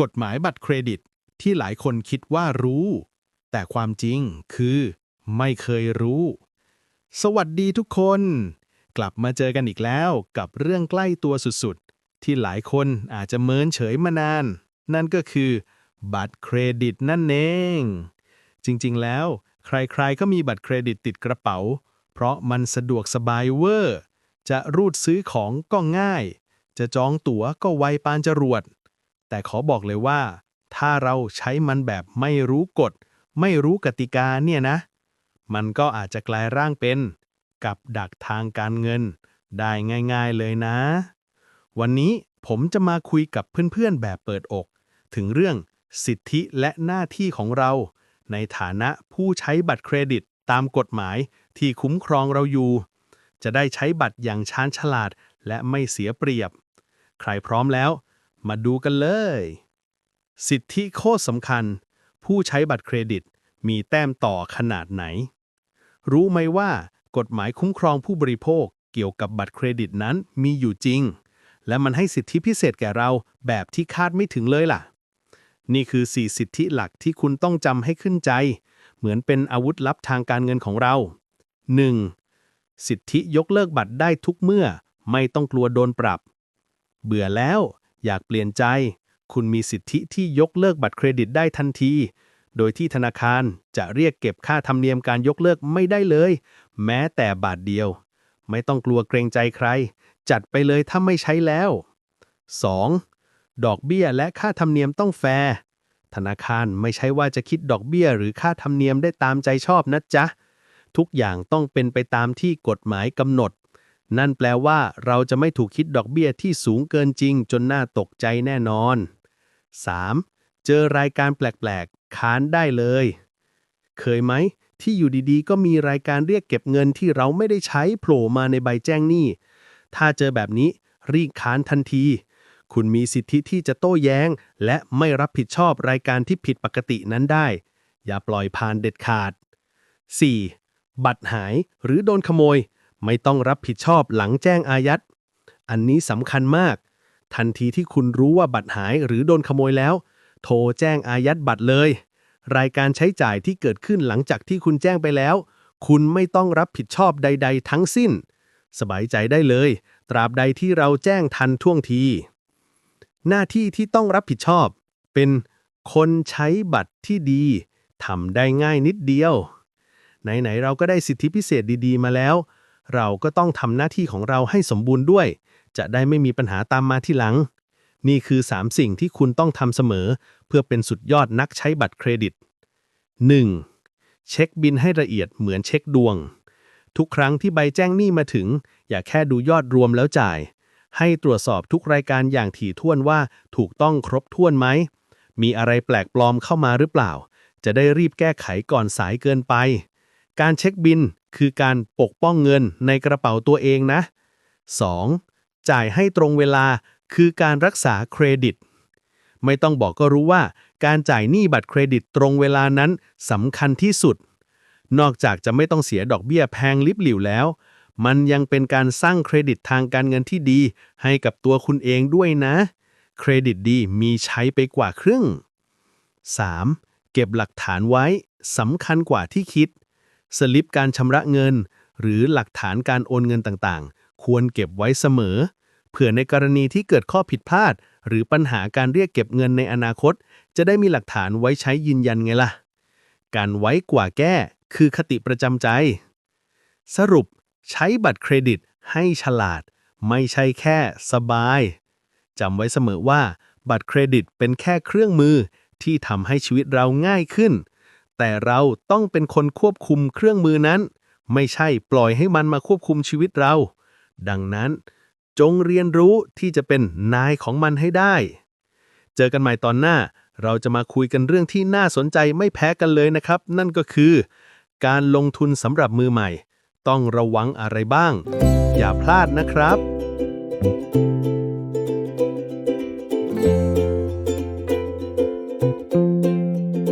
กฎหมายบัตรเครดิตที่หลายคนคิดว่ารู้ แต่ความจริงคือ ไม่เคยรู้ สวัสดีทุกคน กลับมาเจอกันอีกแล้วกับเรื่องใกล้ตัวสุดๆ ที่หลายคนอาจจะเมินเฉยมานาน นั่นก็คือ บัตรเครดิตนั่นเอง จริงๆแล้ว ใครๆก็มีบัตรเครดิตติดกระเป๋า เพราะมันสะดวกสบายเวอร์ จะรูดซื้อของก็ง่าย จะจองตั๋วก็ไวปานจรวด แต่ขอบอกเลยว่า ถ้าเราใช้มันแบบไม่รู้กฎ ไม่รู้กติกาเนี่ยนะ มันก็อาจจะกลายร่างเป็น กับดักทางการเงิน ได้ง่าย ๆเลยนะ วันนี้ผมจะมาคุยกับเพื่อนๆแบบเปิดอก ถึงเรื่องสิทธิและหน้าที่ของเรา ในฐานะผู้ใช้บัตรเครดิตตามกฎหมายที่คุ้มครองเราอยู่ จะได้ใช้บัตรอย่างชาญฉลาดและไม่เสียเปรียบ ใครพร้อมแล้ว มาดูกันเลย สิทธิโคตรสำคัญ ผู้ใช้บัตรเครดิตมีแต้มต่อขนาดไหน รู้ไหมว่ากฎหมายคุ้มครองผู้บริโภคเกี่ยวกับบัตรเครดิตนั้นมีอยู่จริง และมันให้สิทธิพิเศษแก่เราแบบที่คาดไม่ถึงเลยล่ะ นี่คือ 4 สิทธิหลักที่คุณต้องจำให้ขึ้นใจ เหมือนเป็นอาวุธลับทางการเงินของเรา 1. สิทธิยกเลิกบัตรได้ทุกเมื่อ ไม่ต้องกลัวโดนปรับ เบื่อแล้ว อยากเปลี่ยนใจ คุณมีสิทธิที่ยกเลิกบัตรเครดิตได้ทันที โดยที่ธนาคารจะเรียกเก็บค่าธรรมเนียมการยกเลิกไม่ได้เลย แม้แต่บาทเดียว ไม่ต้องกลัวเกรงใจใคร จัดไปเลยถ้าไม่ใช้แล้ว 2. ดอกเบี้ยและค่าธรรมเนียมต้องแฟร์ธนาคารไม่ใช่ว่าจะคิดดอกเบี้ยหรือค่าธรรมเนียมได้ตามใจชอบนะจ๊ะ ทุกอย่างต้องเป็นไปตามที่กฎหมายกำหนด นั่นแปลว่าเราจะไม่ถูกคิดดอกเบี้ยที่สูงเกินจริง จนน่าตกใจแน่นอน 3. เจอรายการแปลกๆ ค้านได้เลย เคยไหม ที่อยู่ดีๆ ก็มีรายการเรียกเก็บเงินที่เราไม่ได้ใช้โผล่มาในใบแจ้งหนี้ ถ้าเจอแบบนี้ รีบค้านทันที คุณมีสิทธิที่จะโต้แย้ง และไม่รับผิดชอบรายการที่ผิดปกตินั้นได้ อย่าปล่อยผ่านเด็ดขาด 4. บัตรหายหรือโดนขโมย ไม่ต้องรับผิดชอบหลังแจ้งอายัด อันนี้สำคัญมาก ทันทีที่คุณรู้ว่าบัตรหายหรือโดนขโมยแล้ว โทรแจ้งอายัดบัตรเลย รายการใช้จ่ายที่เกิดขึ้นหลังจากที่คุณแจ้งไปแล้ว คุณไม่ต้องรับผิดชอบใด ๆ ทั้งสิ้น สบายใจได้เลย ตราบใดที่เราแจ้งทันท่วงที หน้าที่ที่ต้องรับผิดชอบ เป็นคนใช้บัตรที่ดีทำได้ง่ายนิดเดียว ไหน ๆ เราก็ได้สิทธิพิเศษดี ๆ มาแล้ว เราก็ต้องทำหน้าที่ของเราให้สมบูรณ์ด้วย จะได้ไม่มีปัญหาตามมาที่หลัง นี่คือ 3 สิ่งที่คุณต้องทำเสมอ เพื่อเป็นสุดยอดนักใช้บัตรเครดิต 1. เช็คบินให้ละเอียดเหมือนเช็คดวง ทุกครั้งที่ใบแจ้งหนี้มาถึง อย่าแค่ดูยอดรวมแล้วจ่าย ให้ตรวจสอบทุกรายการอย่างถี่ถ้วนว่าถูกต้องครบถ้วนไหม มีอะไรแปลกปลอมเข้ามาหรือเปล่า จะได้รีบแก้ไขก่อนสายเกินไป การเช็คบินคือการปกป้องเงินในกระเป๋าตัวเองนะ 2. จ่ายให้ตรงเวลาคือการรักษาเครดิต ไม่ต้องบอกก็รู้ว่า การจ่ายหนี้บัตรเครดิตตรงเวลานั้นสำคัญที่สุด นอกจากจะไม่ต้องเสียดอกเบี้ยแพงลิบหลิวแล้ว มันยังเป็นการสร้างเครดิตทางการเงินที่ดี ให้กับตัวคุณเองด้วยนะ เครดิตดีมีใช้ไปกว่าครึ่ง 3. เก็บหลักฐานไว้สำคัญกว่าที่คิด สลิปการชำระเงิน หรือหลักฐานการโอนเงินต่างๆ ควรเก็บไว้เสมอ เผื่อในกรณีที่เกิดข้อผิดพลาด หรือปัญหาการเรียกเก็บเงินในอนาคต จะได้มีหลักฐานไว้ใช้ยืนยันไงล่ะ การไว้กว่าแก้คือคติประจำใจ สรุป ใช้บัตรเครดิตให้ฉลาด ไม่ใช่แค่สบายจำไว้เสมอว่า บัตรเครดิตเป็นแค่เครื่องมือที่ทำให้ชีวิตเราง่ายขึ้น แต่เราต้องเป็นคนควบคุมเครื่องมือนั้น ไม่ใช่ปล่อยให้มันมาควบคุมชีวิตเรา ดังนั้น จงเรียนรู้ที่จะเป็นนายของมันให้ได้ เจอกันใหม่ตอนหน้า เราจะมาคุยกันเรื่องที่น่าสนใจไม่แพ้กันเลยนะครับ นั่นก็คือ การลงทุนสำหรับมือใหม่ ต้องระวังอะไรบ้าง อย่าพลาดนะครับ